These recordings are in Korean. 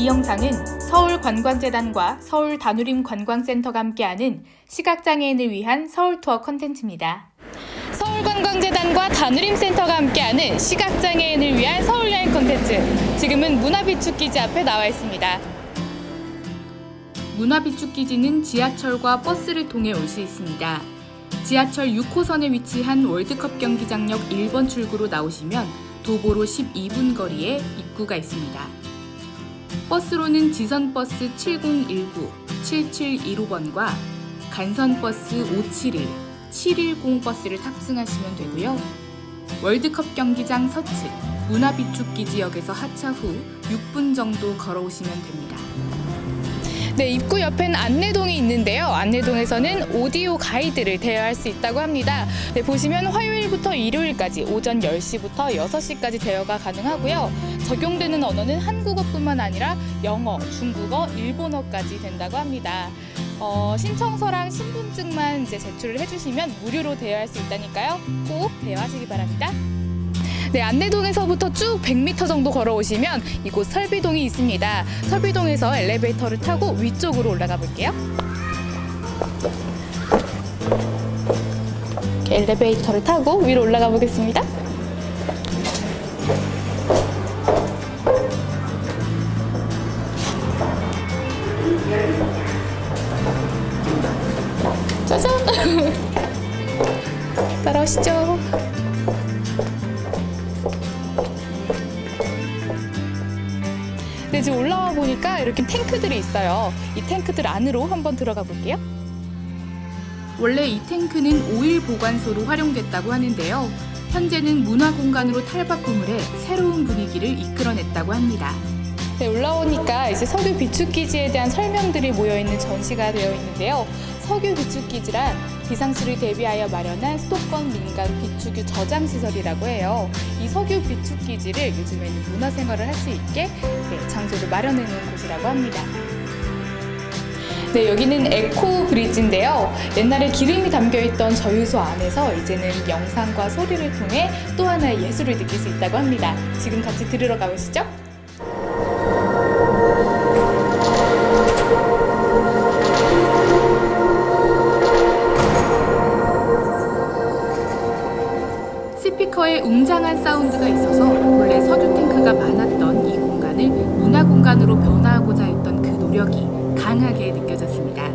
이 영상은 서울관광재단과 서울다누림 관광센터가 함께하는 시각장애인을 위한 서울 투어 컨텐츠입니다. 서울관광재단과 다누림센터가 함께하는 시각장애인을 위한 서울여행 컨텐츠. 지금은 문화비축기지 앞에 나와 있습니다. 문화비축기지는 지하철과 버스를 통해 올 수 있습니다. 지하철 6호선에 위치한 월드컵 경기장 역 1번 출구로 나오시면 도보로 12분 거리에 입구가 있습니다. 버스로는 지선버스 7019, 7715번과 간선버스 571, 710 버스를 탑승하시면 되고요. 월드컵 경기장 서측 문화비축기 지역에서 하차 후 6분 정도 걸어오시면 됩니다. 네, 입구 옆엔 안내동이 있는데요. 안내동에서는 오디오 가이드를 대여할 수 있다고 합니다. 네, 보시면 화요일부터 일요일까지 오전 10시부터 6시까지 대여가 가능하고요. 적용되는 언어는 한국어뿐만 아니라 영어, 중국어, 일본어까지 된다고 합니다. 어, 신청서랑 신분증만 이제 제출을 해주시면 무료로 대여할 수 있다니까요. 꼭 대여하시기 바랍니다. 네, 안내동에서부터 쭉 100m 정도 걸어오시면 이곳 설비동이 있습니다. 설비동에서 엘리베이터를 타고 위쪽으로 올라가 볼게요. 엘리베이터를 타고 위로 올라가 보겠습니다. 짜잔! 따라오시죠. 네, 지금 올라와 보니까 이렇게 탱크들이 있어요. 이 탱크들 안으로 한번 들어가 볼게요. 원래 이 탱크는 오일 보관소로 활용됐다고 하는데요. 현재는 문화 공간으로 탈바꿈을 해 새로운 분위기를 이끌어냈다고 합니다. 네, 올라오니까 이제 석유 비축기지에 대한 설명들이 모여 있는 전시가 되어 있는데요. 석유 비축기지란 비상시를 대비하여 마련한 수도권 민간 비축유 저장 시설이라고 해요. 이 석유 비축기지를 요즘에는 문화생활을 할 수 있게 네, 장소를 마련해 놓은 곳이라고 합니다. 네, 여기는 에코 브리지인데요. 옛날에 기름이 담겨 있던 저유소 안에서 이제는 영상과 소리를 통해 또 하나의 예술을 느낄 수 있다고 합니다. 지금 같이 들으러 가보시죠. 스피커에 웅장한 사운드가 있어서 느껴졌습니다.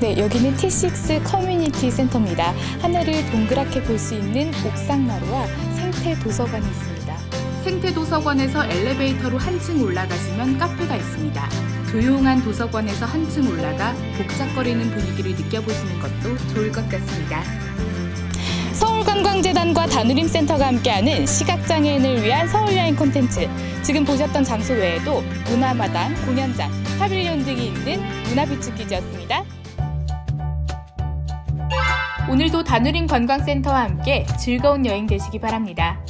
네, 여기는 T6 커뮤니티 센터입니다. 하늘을 동그랗게 볼 수 있는 옥상마루와 생태 도서관이 있습니다. 생태 도서관에서 엘리베이터로 한층 올라가시면 카페가 있습니다. 조용한 도서관에서 한층 올라가 복잡거리는 분위기를 느껴보시는 것도 좋을 것 같습니다. 서울관광재단과 다누림센터가 함께하는 시각장애인을 위한 서울여행 콘텐츠. 지금 보셨던 장소 외에도 문화마당, 공연장, 파빌리온 등이 있는 문화비축기지였습니다. 오늘도 다누림 관광센터와 함께 즐거운 여행 되시기 바랍니다.